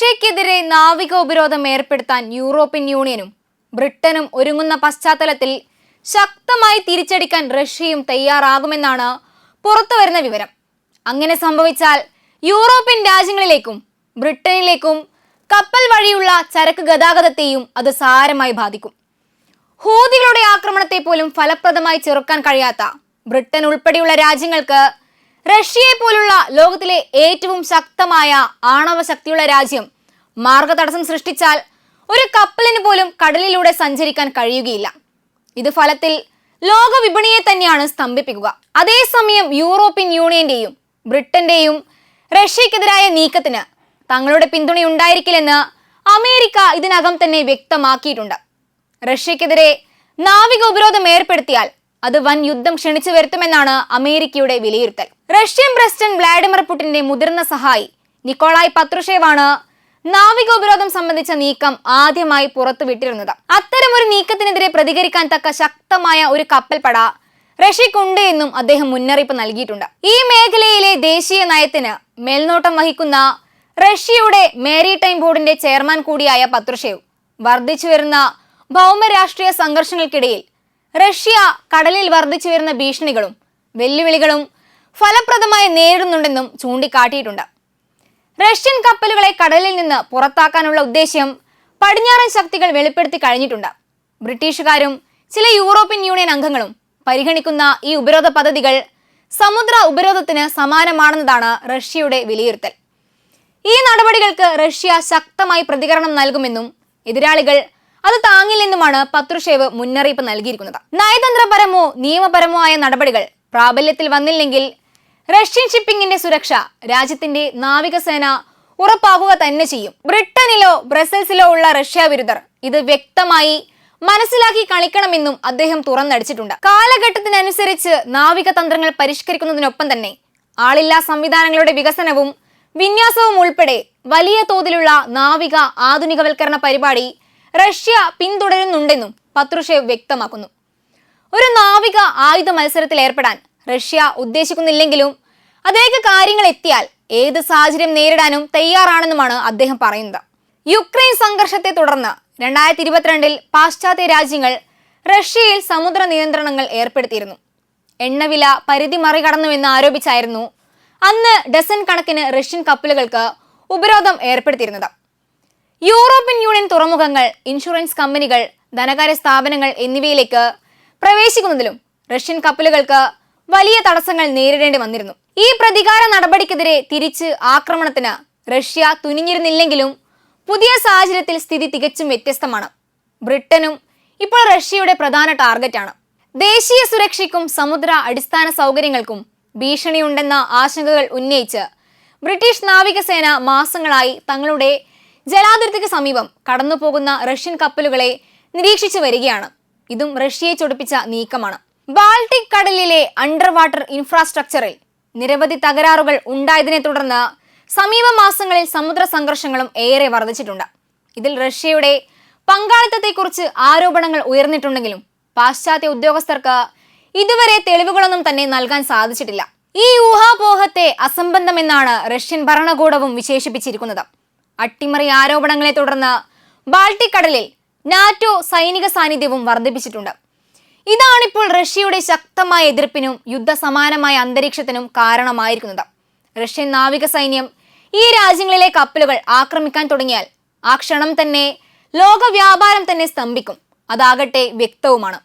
റഷ്യക്കെതിരെ നാവിക ഉപരോധം ഏർപ്പെടുത്താൻ യൂറോപ്യൻ യൂണിയനും ബ്രിട്ടനും ഒരുങ്ങുന്ന പശ്ചാത്തലത്തിൽ ശക്തമായി തിരിച്ചടിക്കാൻ റഷ്യയും തയ്യാറാകുമെന്നാണ് പുറത്തുവരുന്ന വിവരം. അങ്ങനെ സംഭവിച്ചാൽ യൂറോപ്യൻ രാജ്യങ്ങളിലേക്കും ബ്രിട്ടനിലേക്കും കപ്പൽ വഴിയുള്ള ചരക്ക് ഗതാഗതത്തെയും അത് സാരമായി ബാധിക്കും. ഹൂതികളുടെ ആക്രമണത്തെ പോലും ഫലപ്രദമായി ചെറുക്കാൻ കഴിയാത്ത ബ്രിട്ടൻ ഉൾപ്പെടെയുള്ള രാജ്യങ്ങൾക്ക് റഷ്യയെ പോലുള്ള ലോകത്തിലെ ഏറ്റവും ശക്തമായ ആണവ ശക്തിയുള്ള രാജ്യം മാർഗതടസ്സം സൃഷ്ടിച്ചാൽ ഒരു കപ്പലിന് പോലും കടലിലൂടെ സഞ്ചരിക്കാൻ കഴിയുകയില്ല. ഇത് ഫലത്തിൽ ലോക വിപണിയെ തന്നെയാണ് സ്തംഭിപ്പിക്കുക. അതേസമയം യൂറോപ്യൻ യൂണിയന്റെയും ബ്രിട്ടന്റെയും റഷ്യക്കെതിരായ നീക്കത്തിന് തങ്ങളുടെ പിന്തുണയുണ്ടായിരിക്കില്ലെന്ന് അമേരിക്ക ഇതിനകം തന്നെ വ്യക്തമാക്കിയിട്ടുണ്ട്. റഷ്യക്കെതിരെ നാവിക ഉപരോധം ഏർപ്പെടുത്തിയാൽ അത് വൻ യുദ്ധം ക്ഷണിച്ചു വരുത്തുമെന്നാണ് അമേരിക്കയുടെ വിലയിരുത്തൽ. റഷ്യൻ പ്രസിഡന്റ് വ്ളാഡിമിർ പുടിന്റെ മുതിർന്ന സഹായി നിക്കോളായ് പത്രുഷേവാണ് നാവിക ഉപരോധം സംബന്ധിച്ച നീക്കം ആദ്യമായി പുറത്തുവിട്ടിരുന്നത്. അത്തരമൊരു നീക്കത്തിനെതിരെ പ്രതികരിക്കാൻ തക്ക ശക്തമായ ഒരു കപ്പൽപ്പട റഷ്യക്കുണ്ട് എന്നും അദ്ദേഹം മുന്നറിയിപ്പ് നൽകിയിട്ടുണ്ട്. ഈ മേഖലയിലെ ദേശീയ നയത്തിന് മേൽനോട്ടം വഹിക്കുന്ന റഷ്യയുടെ മേരി ടൈം ബോർഡിന്റെ ചെയർമാൻ കൂടിയായ പത്രുഷേവ് വർദ്ധിച്ചു വരുന്ന ഭൗമരാഷ്ട്രീയ സംഘർഷങ്ങൾക്കിടയിൽ റഷ്യ കടലിൽ വർദ്ധിച്ചു വരുന്ന ഭീഷണികളും വെല്ലുവിളികളും ഫലപ്രദമായി നേരിടുന്നുണ്ടെന്നും ചൂണ്ടിക്കാട്ടിയിട്ടുണ്ട്. റഷ്യൻ കപ്പലുകളെ കടലിൽ നിന്ന് പുറത്താക്കാനുള്ള ഉദ്ദേശ്യം പടിഞ്ഞാറൻ ശക്തികൾ വെളിപ്പെടുത്തി കഴിഞ്ഞിട്ടുണ്ട്. ബ്രിട്ടീഷുകാരും ചില യൂറോപ്യൻ യൂണിയൻ അംഗങ്ങളും പരിഗണിക്കുന്ന ഈ ഉപരോധ പദ്ധതികൾ സമുദ്ര ഉപരോധത്തിന് സമാനമാണെന്നതാണ് റഷ്യയുടെ വിലയിരുത്തൽ. ഈ നടപടികൾക്ക് റഷ്യ ശക്തമായി പ്രതികരണം നൽകുമെന്നും എതിരാളികൾ അത് താങ്ങില്ലെന്നുമാണ് പത്രുഷേവ് മുന്നറിയിപ്പ് നൽകിയിരിക്കുന്നത്. നയതന്ത്രപരമോ നിയമപരമോ ആയ നടപടികൾ പ്രാബല്യത്തിൽ വന്നില്ലെങ്കിൽ റഷ്യൻ ഷിപ്പിംഗിന്റെ സുരക്ഷ രാജ്യത്തിന്റെ നാവികസേന ഉറപ്പാക്കുക തന്നെ ചെയ്യും. ബ്രിട്ടനിലോ ബ്രസൽസിലോ ഉള്ള റഷ്യ വിരുദ്ധർ ഇത് വ്യക്തമായി മനസ്സിലാക്കി കളിക്കണമെന്നും അദ്ദേഹം തുറന്നടിച്ചിട്ടുണ്ട്. കാലഘട്ടത്തിനനുസരിച്ച് നാവിക തന്ത്രങ്ങൾ പരിഷ്കരിക്കുന്നതിനൊപ്പം തന്നെ ആളില്ലാ സംവിധാനങ്ങളുടെ വികസനവും വിന്യാസവും ഉൾപ്പെടെ വലിയ തോതിലുള്ള നാവിക ആധുനികവൽക്കരണ പരിപാടി റഷ്യ പിന്തുടരുന്നുണ്ടെന്നും പത്രുഷേവ് വ്യക്തമാക്കുന്നു. ഒരു നാവിക ആയുധ മത്സരത്തിൽ ഏർപ്പെടാൻ റഷ്യ ഉദ്ദേശിക്കുന്നില്ലെങ്കിലും അതിലേക്ക് കാര്യങ്ങൾ എത്തിയാൽ ഏത് സാഹചര്യം നേരിടാനും തയ്യാറാണെന്നുമാണ് അദ്ദേഹം പറയുന്നത്. യുക്രൈൻ സംഘർഷത്തെ തുടർന്ന് രണ്ടായിരത്തി ഇരുപത്തിരണ്ടിൽ പാശ്ചാത്യ രാജ്യങ്ങൾ റഷ്യയിൽ സമുദ്ര നിയന്ത്രണങ്ങൾ ഏർപ്പെടുത്തിയിരുന്നു. എണ്ണവില പരിധി മറികടന്നുവെന്ന് ആരോപിച്ചായിരുന്നു അന്ന് ഡസൻ കണക്കിന് റഷ്യൻ കപ്പലുകൾക്ക് ഉപരോധം ഏർപ്പെടുത്തിയിരുന്നത്. യൂറോപ്യൻ യൂണിയൻ തുറമുഖങ്ങൾ ഇൻഷുറൻസ് കമ്പനികൾ ധനകാര്യ സ്ഥാപനങ്ങൾ എന്നിവയിലേക്ക് പ്രവേശിക്കുന്നതിലും റഷ്യൻ കപ്പലുകൾക്ക് വലിയ തടസ്സങ്ങൾ നേരിടേണ്ടി വന്നിരുന്നു. ഈ പ്രതികാര നടപടിക്കെതിരെ തിരിച്ച് ആക്രമണത്തിന് റഷ്യ തുനിഞ്ഞിരുന്നില്ലെങ്കിലും പുതിയ സാഹചര്യത്തിൽ സ്ഥിതി തികച്ചും വ്യത്യസ്തമാണ്. ബ്രിട്ടനും ഇപ്പോൾ റഷ്യയുടെ പ്രധാന ടാർഗറ്റാണ്. ദേശീയ സുരക്ഷയ്ക്കും സമുദ്ര അടിസ്ഥാന സൗകര്യങ്ങൾക്കും ഭീഷണിയുണ്ടെന്ന ആശങ്കകൾ ഉന്നയിച്ച് ബ്രിട്ടീഷ് നാവികസേന മാസങ്ങളായി തങ്ങളുടെ ജലാതിർത്തിക്ക് സമീപം കടന്നുപോകുന്ന റഷ്യൻ കപ്പലുകളെ നിരീക്ഷിച്ചു വരികയാണ്. ഇതും റഷ്യയെ ചൊടിപ്പിച്ച നീക്കമാണ്. ബാൾട്ടിക് കടലിലെ അണ്ടർ വാട്ടർ ഇൻഫ്രാസ്ട്രക്ചറിൽ നിരവധി തകരാറുകൾ ഉണ്ടായതിനെ തുടർന്ന് സമീപ മാസങ്ങളിൽ സമുദ്ര സംഘർഷങ്ങളും ഏറെ വർദ്ധിച്ചിട്ടുണ്ട്. ഇതിൽ റഷ്യയുടെ പങ്കാളിത്തത്തെക്കുറിച്ച് ആരോപണങ്ങൾ ഉയർന്നിട്ടുണ്ടെങ്കിലും പാശ്ചാത്യ ഉദ്യോഗസ്ഥർക്ക് ഇതുവരെ തെളിവുകളൊന്നും തന്നെ നൽകാൻ സാധിച്ചിട്ടില്ല. ഈ ഊഹാപോഹത്തെ അസംബന്ധമെന്നാണ് റഷ്യൻ ഭരണകൂടവും വിശേഷിപ്പിച്ചിരിക്കുന്നത്. അട്ടിമറി ആരോപണങ്ങളെ തുടർന്ന് ബാൾട്ടിക് കടലിൽ നാറ്റോ സൈനിക സാന്നിധ്യവും വർദ്ധിപ്പിച്ചിട്ടുണ്ട്. ഇതാണിപ്പോൾ റഷ്യയുടെ ശക്തമായ എതിർപ്പിനും യുദ്ധസമാനമായ അന്തരീക്ഷത്തിനും കാരണമായിരിക്കുന്നത്. റഷ്യൻ നാവിക സൈന്യം ഈ രാജ്യങ്ങളിലെ കപ്പലുകൾ ആക്രമിക്കാൻ തുടങ്ങിയാൽ ആ ക്ഷണം തന്നെ ലോക വ്യാപാരം തന്നെ സ്തംഭിക്കും. അതാകട്ടെ വ്യക്തവുമാണ്.